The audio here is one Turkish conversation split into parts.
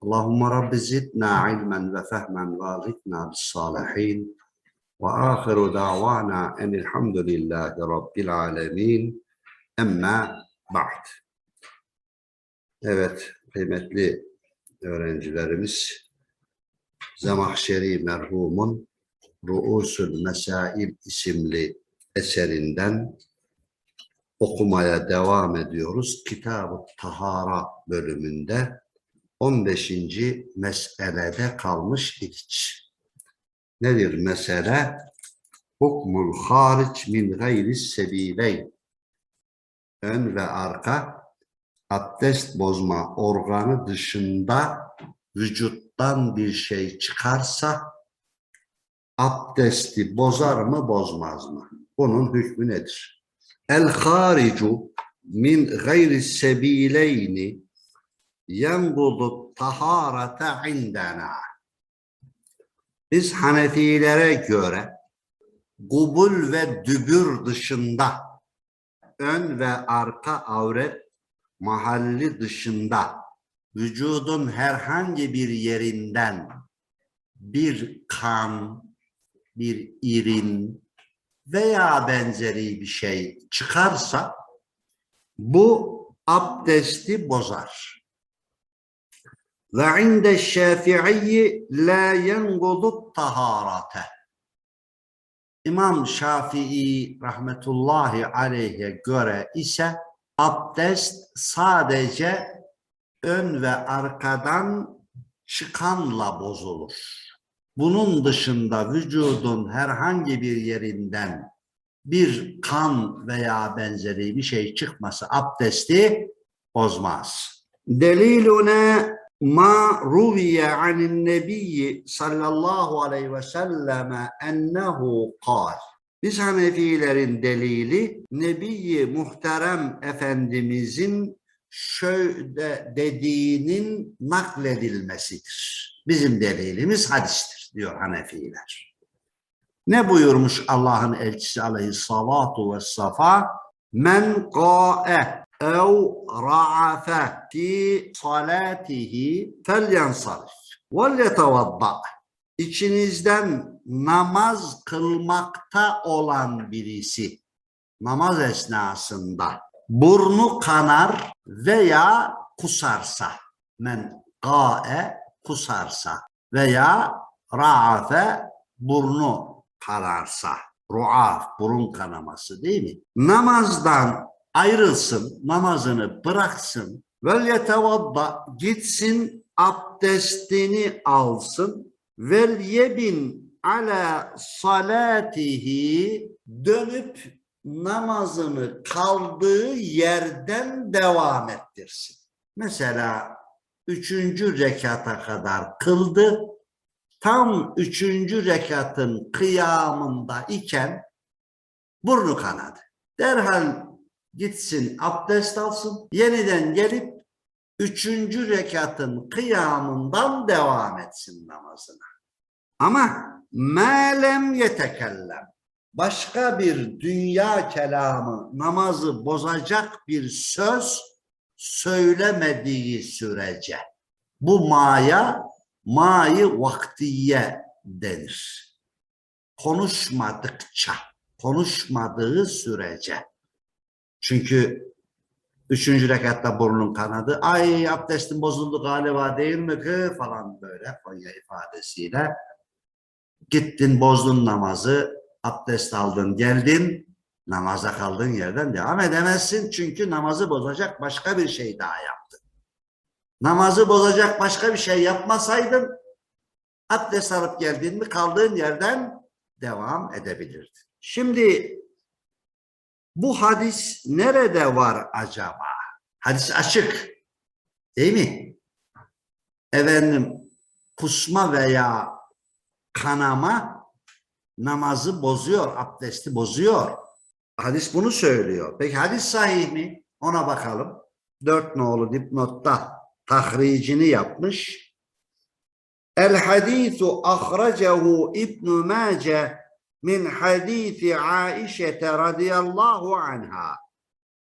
Allahümme Rabbi zidna ilmen ve fehmen ve alhikna bis salihin. Ve ahiru davana enilhamdülillahi rabbil alemin. Emma ba'd. Evet kıymetli öğrencilerimiz Zemahşeri merhumun Ruusul Mesail isimli eserinden okumaya devam ediyoruz. Kitab-ı Tahara bölümünde 15. meselede kalmış idik. Nedir mesele? Hukmul hariç min gayri sebileyn. Ön ve arka abdest bozma organı dışında vücuttan bir şey çıkarsa abdesti bozar mı bozmaz mı? Bunun hükmü nedir? El haricu min gayri sebileyni yengudu taharete indena. Biz Hanefilere göre gubul ve dübür dışında ön ve arka avret mahalli dışında vücudun herhangi bir yerinden bir kan, bir irin veya benzeri bir şey çıkarsa bu abdesti bozar. Ve inde şafi'i la yengudu taharate. İmam Şafii rahmetullahi aleyhe göre ise abdest sadece ön ve arkadan çıkanla bozulur. Bunun dışında vücudun herhangi bir yerinden bir kan veya benzeri bir şey çıkması abdesti bozmaz. Delilune ma ruviye anin nebiyyi sallallahu aleyhi ve selleme ennehu kal. Biz Hanefilerin delili Nebi Muhterem Efendimizin şöyle dediğinin nakledilmesidir. Bizim delilimiz hadistir diyor Hanefiler. Ne buyurmuş Allah'ın elçisi aleyhissalatu vessefa? Men qa'e ra'afe fi salatihi felyansarif vel yetevadda. İçinizden namaz kılmakta olan birisi namaz esnasında burnu kanar veya kusarsa men qa'e kusarsa veya ra'afe burnu kanarsa ruaf burun kanaması değil mi? Namazdan ayrılsın, namazını bıraksın vel yetevadda gitsin abdestini alsın vel yebin ala salatihi dönüp namazını kaldığı yerden devam ettirsin. Mesela üçüncü rekata kadar kıldı. Tam üçüncü rekatın kıyamında iken burnu kanadı. Derhal gitsin abdest alsın. Yeniden gelip üçüncü rekatın kıyamından devam etsin namazına. Ama melem yetekellem başka bir dünya kelamı namazı bozacak bir söz söylemediği sürece bu maya mayı vaktiye denir. Konuşmadıkça, konuşmadığı sürece. Çünkü üçüncü rekatta burnun kanadı, ay abdestin bozuldu galiba değil mi ki falan böyle Konya ifadesiyle. Gittin bozdun namazı, abdest aldın, geldin, namaza kaldığın yerden devam edemezsin. Çünkü namazı bozacak başka bir şey daha yaptın. Namazı bozacak başka bir şey yapmasaydın, abdest alıp geldin mi kaldığın yerden devam edebilirdin. Şimdi bu hadis nerede var acaba? Hadis açık. Değil mi? Efendim kusma veya kanama namazı bozuyor, abdesti bozuyor. Hadis bunu söylüyor. Peki hadis sahih mi? Ona bakalım. Dört nolu dipnotta tahricini yapmış. El hadisu ahracehu İbn Mace min hadisi Aişe radıyallahu anha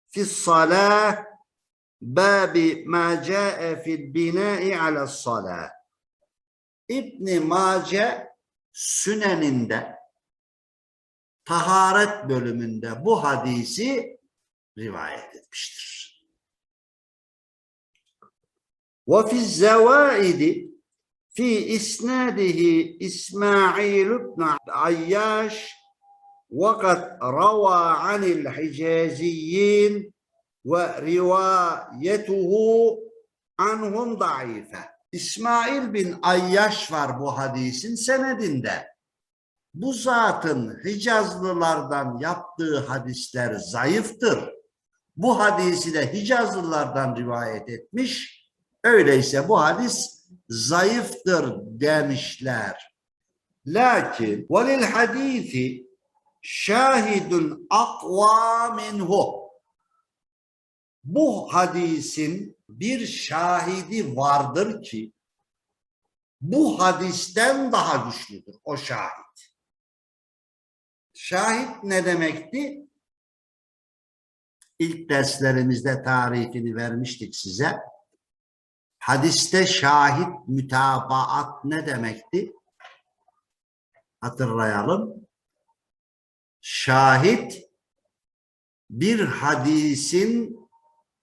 fi salah babi ma ca'e fil bina'i ala salah. İbn Mace Süneninde taharet bölümünde bu hadisi rivayet etmiştir. وفي الزوائد في إسناده إسماعيل بن عياش وقد روى عن الحجازيين وروايته عنهم ضعيفة İsmail bin Ayyaş var bu hadisin senedinde. Bu zatın Hicazlılardan yaptığı hadisler zayıftır. Bu hadisi de Hicazlılardan rivayet etmiş. Öyleyse bu hadis zayıftır demişler. Lakin velil hadisi şahidun akva minhu. Bu hadisin bir şahidi vardır ki bu hadisten daha güçlüdür o şahit. Şahit ne demekti? İlk derslerimizde tarifini vermiştik size. Hadiste şahit mütabaat ne demekti? Hatırlayalım. Şahit bir hadisin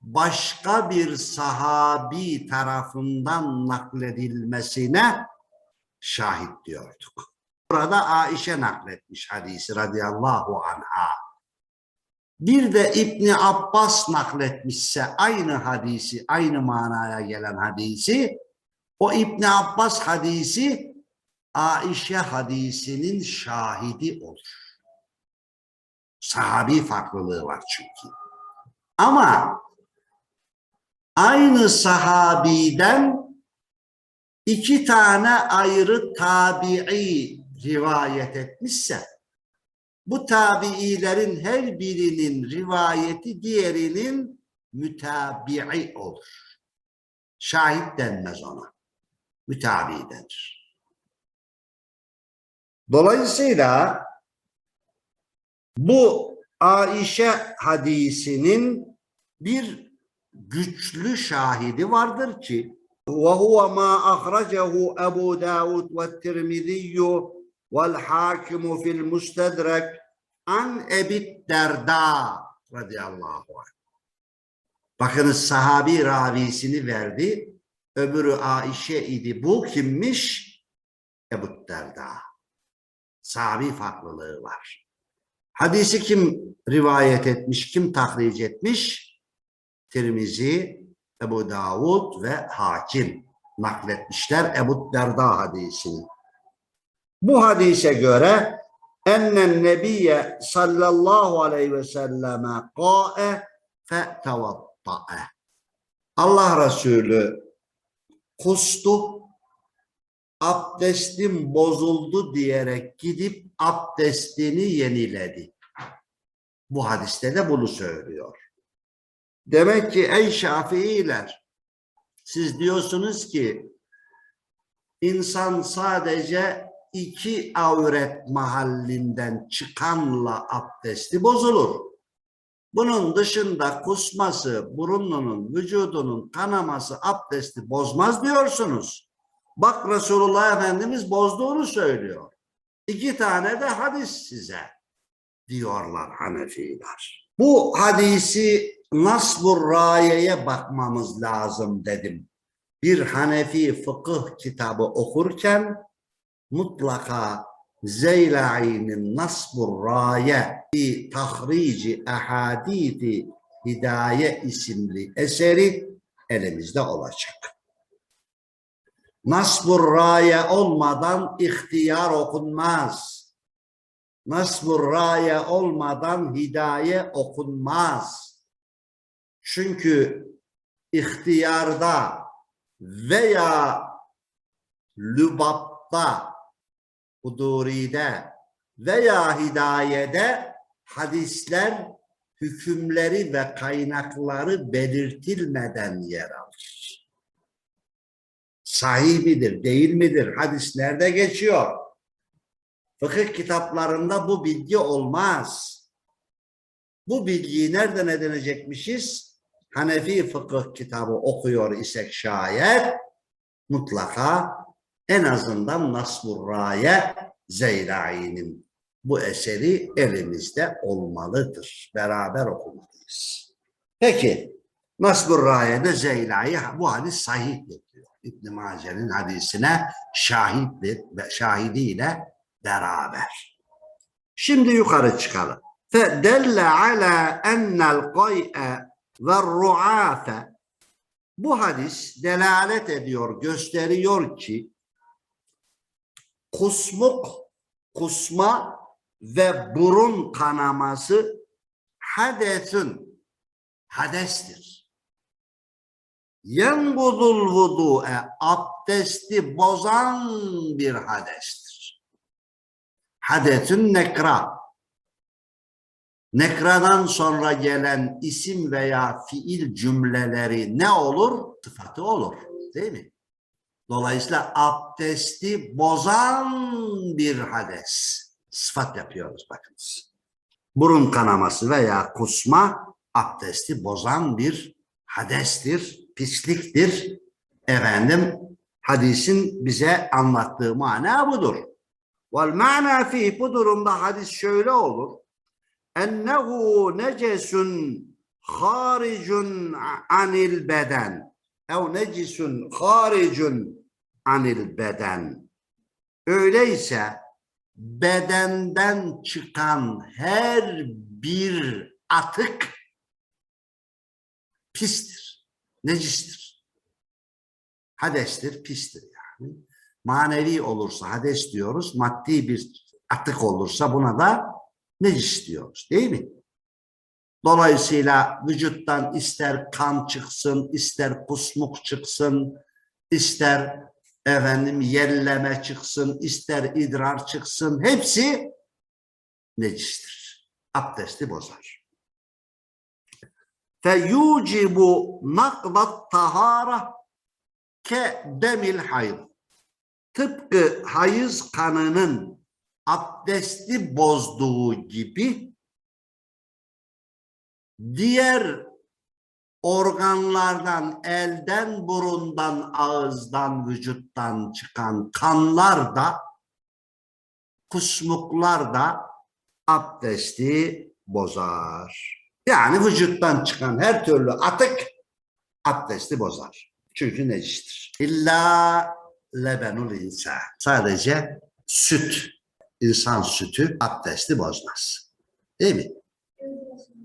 başka bir sahabi tarafından nakledilmesine şahit diyorduk. Burada Aişe nakletmiş hadisi radıyallahu anha. Bir de İbni Abbas nakletmişse aynı hadisi, aynı manaya gelen hadisi, o İbni Abbas hadisi Aişe hadisinin şahidi olur. Sahabi farklılığı var çünkü. Ama aynı sahabiden iki tane ayrı tabi'i rivayet etmişse bu tabiilerin her birinin rivayeti diğerinin mütabi'i olur. Şahit denmez ona. Mütabi denir. Dolayısıyla bu Aişe hadisinin bir güçlü şahidi vardır ki وهو ما أخرجه أبو داود والترمذي vel hakimu fil mustedrek an ebit derda radıyallahu anh. Bakınız sahabi ravisini verdi. Öbürü Aişe idi. Bu kimmiş? Ebu Derda. Sahabi farklılığı var. Hadisi kim rivayet etmiş, kim tahric etmiş? Tirmizi, Ebu Davud ve Hakim nakletmişler Ebu Derda hadisini. Bu hadise göre ennen nebiye sallallahu aleyhi ve selleme kâe fetevatta'e. Allah Resulü kustu, abdestim bozuldu diyerek gidip abdestini yeniledi. Bu hadiste de bunu söylüyor. Demek ki ey Şafiiler siz diyorsunuz ki insan sadece iki avret mahallinden çıkanla abdesti bozulur. Bunun dışında kusması, burununun, vücudunun kanaması abdesti bozmaz diyorsunuz. Bak Resulullah Efendimiz bozduğunu söylüyor. İki tane de hadis size diyorlar Hanefiler. Bu hadisi Nasbur Raye'ye bakmamız lazım dedim. Bir Hanefi fıkıh kitabı okurken mutlaka Zeyla'i'nin Nasbur Raye fi tahrici ehadidi hidaye isimli eseri elimizde olacak. Nasbur Raye olmadan ihtiyar okunmaz. Nasbur Raye olmadan hidaye okunmaz. Çünkü ihtiyarda veya lübapta huduride veya hidayede hadisler hükümleri ve kaynakları belirtilmeden yer alır. Sahih midir, değil midir? Hadis nerede geçiyor? Fıkıh kitaplarında bu bilgi olmaz. Bu bilgiyi nereden edinecekmişiz? Hanefi fıkıh kitabı okuyor isek şayet mutlaka en azından Nasbur Raye Zeyrai'nin bu eseri elimizde olmalıdır. Beraber okumalıyız. Peki Nasbur Raye'de Zeylai bu hadis sahih diyor. İbn Mace'nin hadisine şahit ve şahidiyle beraber. Şimdi yukarı çıkalım. فَدَلَّ عَلَى اَنَّ الْقَيْءَ وَالرُّعَافَ Bu hadis delalet ediyor, gösteriyor ki kusmuk, kusma ve burun kanaması hadetün, hadestir. Yengudul vudu'e abdesti bozan bir hadestir. Hadetün nekra. Nekradan sonra gelen isim veya fiil cümleleri ne olur? Sıfatı olur. Değil mi? Dolayısıyla abdesti bozan bir hades. Sıfat yapıyoruz bakınız. Burun kanaması veya kusma abdesti bozan bir hadestir, pisliktir. Efendim hadisin bize anlattığı mana budur. Vel mana fi bu durumda hadis şöyle olur. Ennehu necesun haricun anil beden. Ev necisun haricun anil beden. Öyleyse bedenden çıkan her bir atık pistir, necistir. Hadestir, pistir yani. Manevi olursa hades diyoruz, maddi bir atık olursa buna da necis diyoruz değil mi? Dolayısıyla vücuttan ister kan çıksın, ister kusmuk çıksın, ister efendim yelleme çıksın, ister idrar çıksın, hepsi necistir. Abdesti bozar. Feyucibu nakdat tahara ke demil hayd. Tıpkı hayız kanının abdesti bozduğu gibi diğer organlardan, elden, burundan, ağızdan, vücuttan çıkan kanlar da, kusmuklar da abdesti bozar. Yani vücuttan çıkan her türlü atık abdesti bozar. Çünkü necistir. İlla lebenul insan. Sadece süt, insan sütü abdesti bozmaz. Değil mi?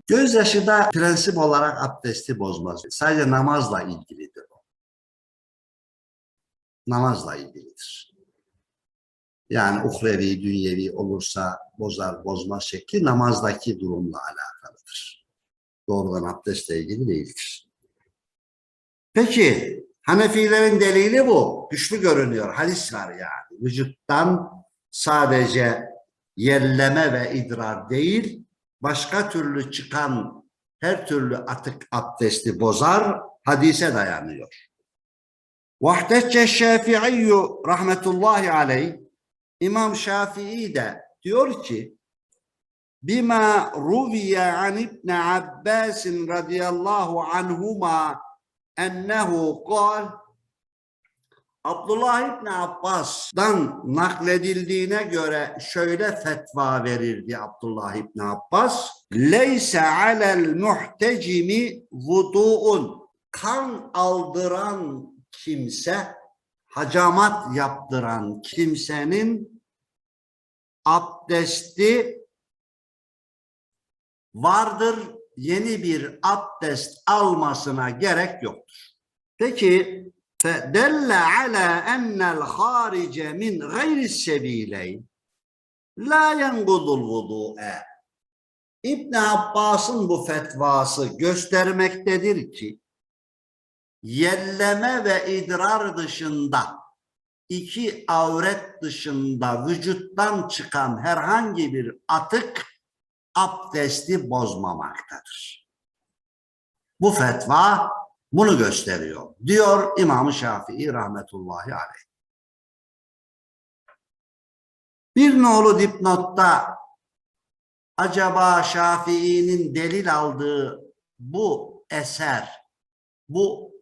Gözyaşı da prensip olarak abdesti bozmaz. Sadece namazla ilgilidir o. Namazla ilgilidir. Yani uhrevi, dünyevi olursa bozar, bozmaz şekli namazdaki durumla alakalıdır. Doğrudan abdestle ilgili değildir. Peki Hanefilerin delili bu. Güçlü görünüyor. Hadis var yani. Vücuttan sadece yelleme ve idrar değil, başka türlü çıkan her türlü atık abdesti bozar, hadise dayanıyor. Vahdetçe Şafii rahmetullahi aleyh İmam Şafii de diyor ki bima ruviye an İbn Abbas radıyallahu anhuma ennehu kal Abdullah İbni Abbas'dan nakledildiğine göre şöyle fetva verirdi Abdullah İbni Abbas. Leyse alel muhtecimi vudu'un. Kan aldıran kimse, hacamat yaptıran kimsenin abdesti vardır. Yeni bir abdest almasına gerek yoktur. Peki فدل على أن الخارج من غير السبيلين لا ينقض الوضوء İbn Abbas'ın bu fetvası göstermektedir ki yelleme ve idrar dışında iki avret dışında vücuttan çıkan herhangi bir atık abdesti bozmamaktadır. Bu fetva bunu gösteriyor. Diyor İmam-ı Şafii rahmetullahi aleyh. Bir nolu dipnotta acaba Şafii'nin delil aldığı bu eser, bu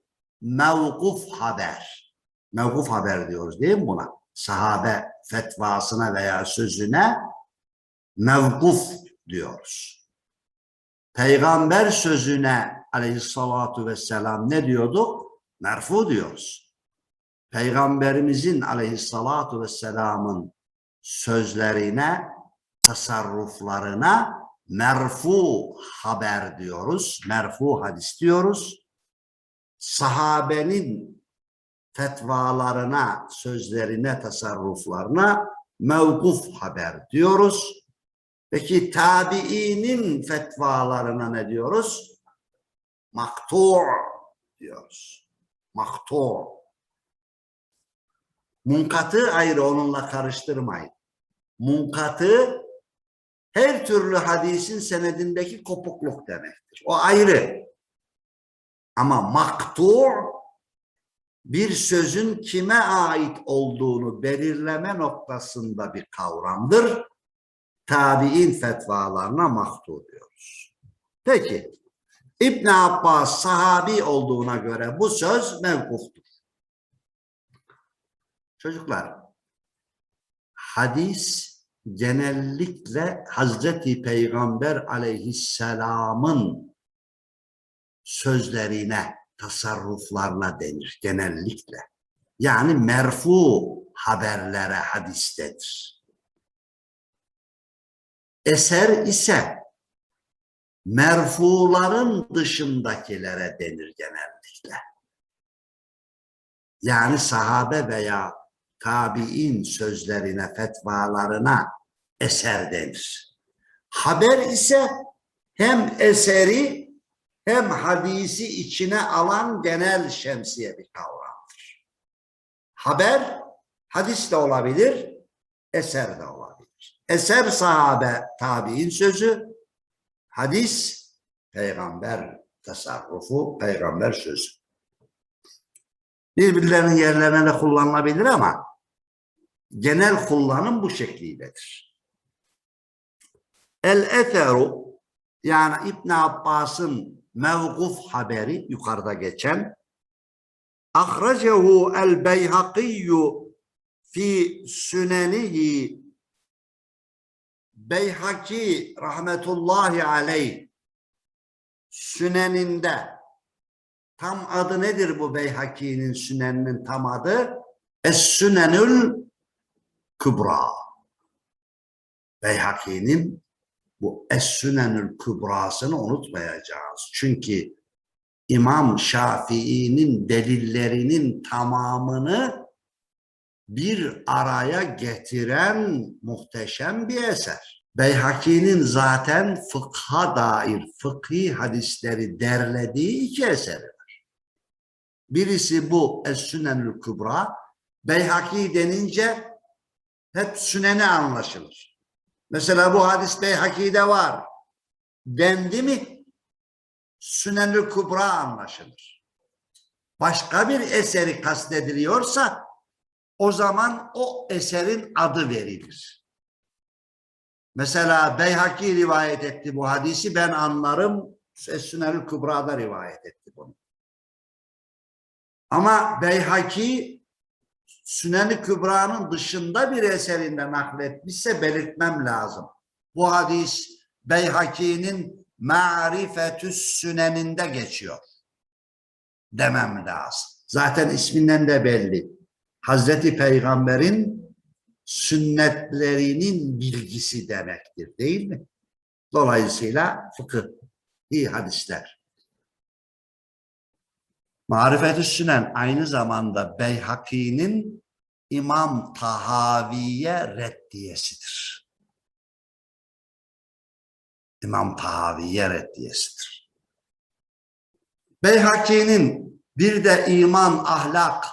mevkuf haber, mevkuf haber diyoruz değil mi buna? Sahabe fetvasına veya sözüne mevkuf diyoruz. Peygamber sözüne aleyhissalatu vesselam ne diyorduk? Merfu diyoruz. Peygamberimizin aleyhissalatu vesselamın sözlerine, tasarruflarına merfu haber diyoruz. Merfu hadis diyoruz. Sahabenin fetvalarına, sözlerine, tasarruflarına mevkuf haber diyoruz. Peki tabiinin fetvalarına ne diyoruz? Maktu diyoruz. Maktu. Munkatı ayrı onunla karıştırmayın. Munkatı her türlü hadisin senedindeki kopukluk demektir. O ayrı. Ama maktu bir sözün kime ait olduğunu belirleme noktasında bir kavramdır. Tabi'in fetvalarına maktu diyoruz. Peki İbn Abbas sahabi olduğuna göre bu söz mevkuftur. Çocuklar hadis genellikle Hazreti Peygamber aleyhisselamın sözlerine, tasarruflarına denir genellikle. Yani merfu haberlere hadistedir. Eser ise merfuların dışındakilere denir genellikle. Yani sahabe veya tabi'in sözlerine, fetvalarına eser denir. Haber ise hem eseri hem hadisi içine alan genel şemsiye bir kavramdır. Haber hadis de olabilir, eser de olabilir. Eser sahabe tabi'in sözü, hadis peygamber tasarrufu, peygamber sözü. Birbirlerinin yerlerine de kullanılabilir ama genel kullanım bu şekildedir. El eteru yani İbn Abbas'ın mevkuf haberi yukarıda geçen ahracehu el beyhakiyyu fi sünenihi Beyhaki rahmetullahi aleyh süneninde tam adı nedir bu Beyhaki'nin süneninin tam adı? Es-Sünenül Kübra. Beyhaki'nin bu Es-Sünenül Kübra'sını unutmayacağız. Çünkü İmam Şafii'nin delillerinin tamamını bir araya getiren muhteşem bir eser. Beyhaki'nin zaten fıkha dair fıkhi hadisleri derlediği iki eseri var. Birisi bu Es-Sünenül Kübra. Beyhaki denince hep süneni anlaşılır. Mesela bu hadis Beyhaki'de var. Dendi mi Sünenül Kübra anlaşılır. Başka bir eseri kastediliyorsa o zaman o eserin adı verilir. Mesela Beyhaki rivayet etti bu hadisi ben anlarım Es-Sünenül Kübra'da rivayet etti bunu. Ama Beyhaki Sünen-i Kübra'nın dışında bir eserinde nakletmişse belirtmem lazım. Bu hadis Beyhaki'nin Ma'rifetüs Sünen'inde geçiyor. Demem lazım. Zaten isminden de belli. Hazreti Peygamber'in sünnetlerinin bilgisi demektir değil mi? Dolayısıyla fıkıh, iyi hadisler. Marifet-i Sünen aynı zamanda Beyhaki'nin İmam Tahavi'ye reddiyesidir. İmam Tahavi'ye reddiyesidir. Beyhaki'nin bir de iman, ahlak,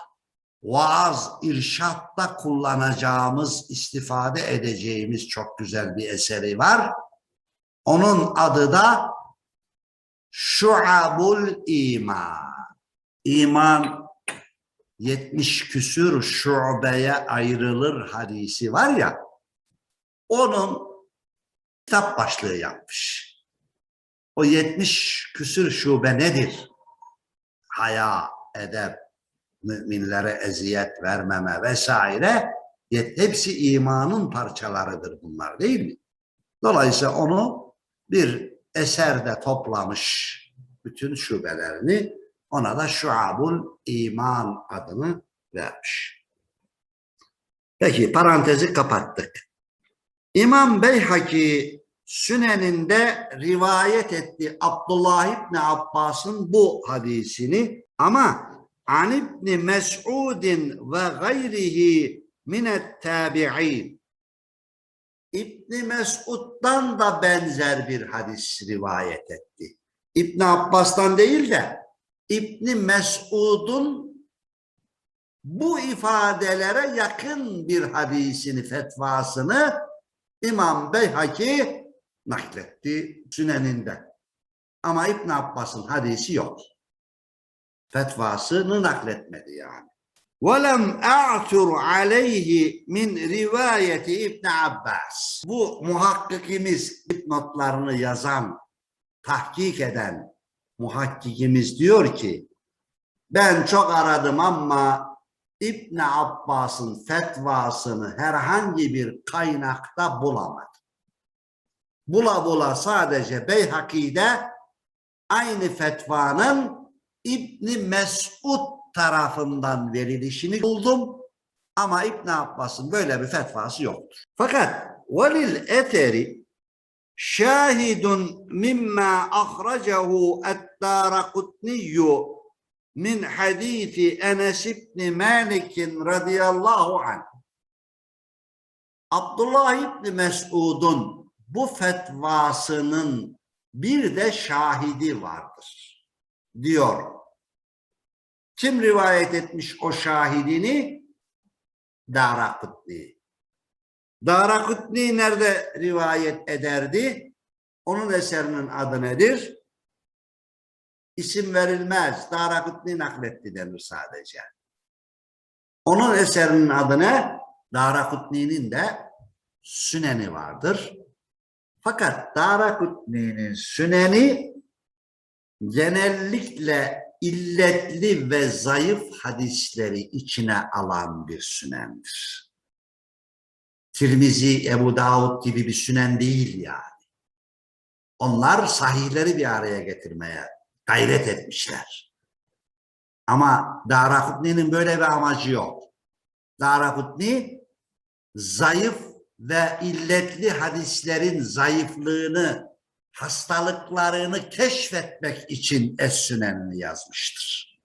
vaaz, irşatta kullanacağımız, istifade edeceğimiz çok güzel bir eseri var. Onun adı da Şuabul İman. İman 70 küsür şubeye ayrılır hadisi var ya, onun kitap başlığı yapmış. O 70 küsür şube nedir? Haya, edep, müminlere eziyet vermeme vesaire hepsi imanın parçalarıdır bunlar değil mi? Dolayısıyla onu bir eserde toplamış bütün şubelerini ona da Şuabul İman adını vermiş. Peki parantezi kapattık. İmam Beyhaki Sünen'inde rivayet etti Abdullah İbni Abbas'ın bu hadisini ama An İbni Mes'udin ve gayrihi minet tabi'in İbni Mes'ud'dan da benzer bir hadis rivayet etti. İbni Abbas'tan değil de İbni Mes'ud'un bu ifadelere yakın bir hadisini, fetvasını İmam Beyhaki nakletti Sünen'inde. Ama İbn Abbas'ın hadisi yok Fetvasını nakletmedi yani. وَلَمْ أَعْثُرْ عَلَيْهِ min rivayeti İbn Abbas. Bu muhakkikimiz notlarını yazan, tahkik eden muhakkikimiz diyor ki ben çok aradım ama İbn Abbas'ın fetvasını herhangi bir kaynakta bulamadım. Bula bula sadece Beyhaki'de aynı fetvanın İbni Mesud tarafından verilişini buldum. Ama İbn Abbas'ın böyle bir fetvası yoktur. Fakat velil eteri şahidun mimma ahracehu et-Daraqutniyyu min hadisi Enes ibn Malik radıyallahu anh. Abdullah ibn Mesud'un bu fetvasının bir de şahidi vardır. Diyor. Kim rivayet etmiş o şahidini? Darakutni. Darakutni nerede rivayet ederdi? Onun eserinin adı nedir? İsim verilmez. Darakutni nakletti denir sadece. Onun eserinin adı ne? Darakutni'nin de Süneni vardır. Fakat Darakutni'nin Süneni genellikle illetli ve zayıf hadisleri içine alan bir sünendir. Tirmizi, Ebu Davud gibi bir sünen değil yani. Onlar sahihleri bir araya getirmeye gayret etmişler. Ama Darakutni'nin böyle bir amacı yok. Darakutni zayıf ve illetli hadislerin zayıflığını, hastalıklarını keşfetmek için Es-Sünen'ini yazmıştır.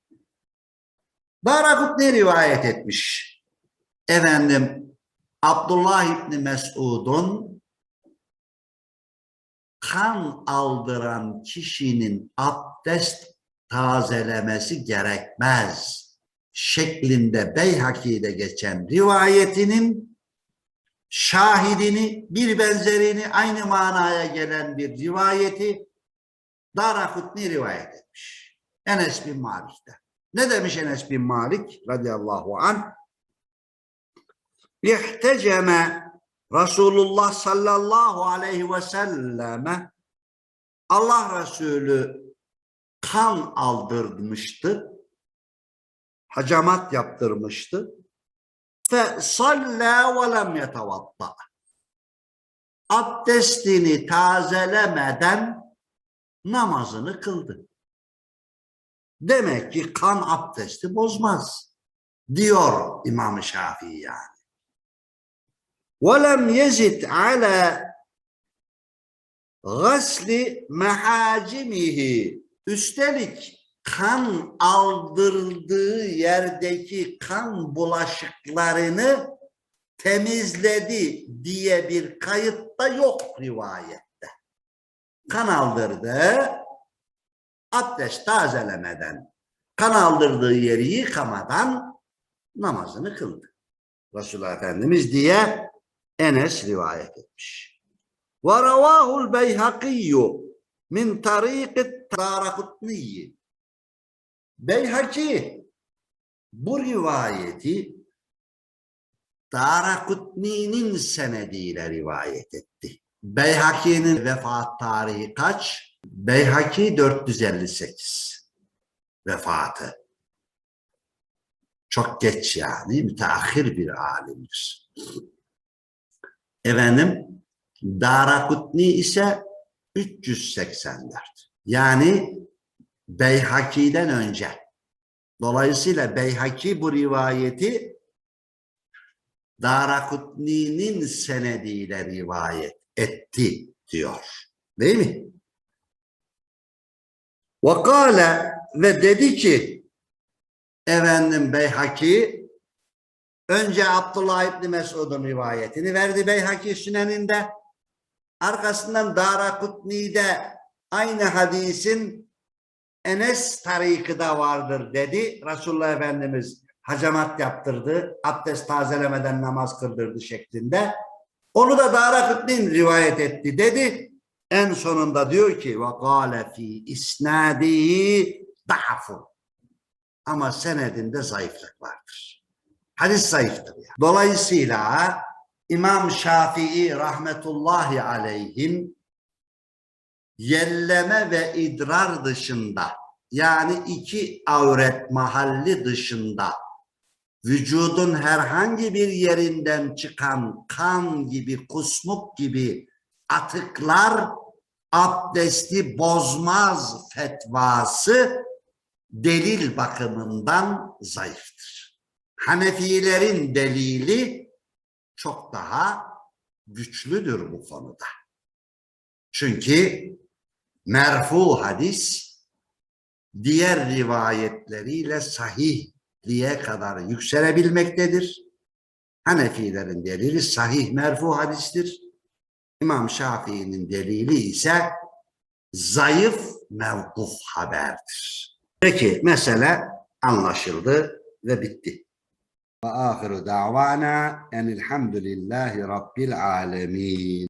Darakutni rivayet etmiş. Efendim Abdullah İbni Mesud'un kan aldıran kişinin abdest tazelemesi gerekmez şeklinde Beyhaki'de geçen rivayetinin şahidini, bir benzerini aynı manaya gelen bir rivayeti Darakutni rivayet etmiş. Enes bin Malik'te. Ne demiş Enes bin Malik radıyallahu anh? İhteceme Resulullah sallallahu aleyhi ve selleme Allah Resulü kan aldırmıştı. Hacamat yaptırmıştı. Fe salla ve lem yetevadda. Abdestini tazelemeden namazını kıldı. Demek ki kan abdesti bozmaz. Diyor İmam Şafii yani. وَلَمْ يَزِدْ عَلَى غَسْلِ مَحَاجِمِهِ Üstelik kan aldırdığı yerdeki kan bulaşıklarını temizledi diye bir kayıt da yok rivayette. Kan aldırdı, abdest tazelemeden, kan aldırdığı yeri yıkamadan namazını kıldı. Resulullah Efendimiz diye Enes rivayet etmiş. Ravahul beyhakiyyu min tariqit Darakutniyi. Beyhaki bu rivayeti Darakutni'nin senediyle rivayet etti. Beyhaki'nin vefat tarihi kaç? Beyhaki 458 vefatı. Çok geç yani müteahhir bir alimdir. Efendim Darakutni ise 384. Yani Beyhaki'den önce. Dolayısıyla Beyhaki bu rivayeti Darakutni'nin senediyle rivayet etti diyor. Değil mi? Vakale ve dedi ki efendim Beyhaki önce Abdullah İbni Mesud'un rivayetini verdi Beyhaki Sünen'inde arkasından Darakutni'de aynı hadisin Enes tarikı da vardır dedi. Resulullah Efendimiz hacamat yaptırdı. Abdest tazelemeden namaz kıldırdı şeklinde. Onu da Darakutni'nin rivayet etti dedi. En sonunda diyor ki ve kâle fî isnâdihi da'fun. Ama senedinde zayıflık vardır. Hadis zayıftır. Yani. Dolayısıyla İmam Şafii rahmetullahi aleyhim yelleme ve idrar dışında yani iki avret mahalli dışında vücudun herhangi bir yerinden çıkan kan gibi, kusmuk gibi atıklar abdesti bozmaz fetvası delil bakımından zayıftır. Hanefilerin delili çok daha güçlüdür bu konuda. Çünkü merfu hadis diğer rivayetleriyle sahihliğe kadar yükselebilmektedir. Hanefilerin delili sahih merfu hadistir. İmam Şafii'nin delili ise zayıf mevkuf haberdir. Peki mesele anlaşıldı ve bitti. Ve ahiru davana enilhamdülillahi rabbil alemin.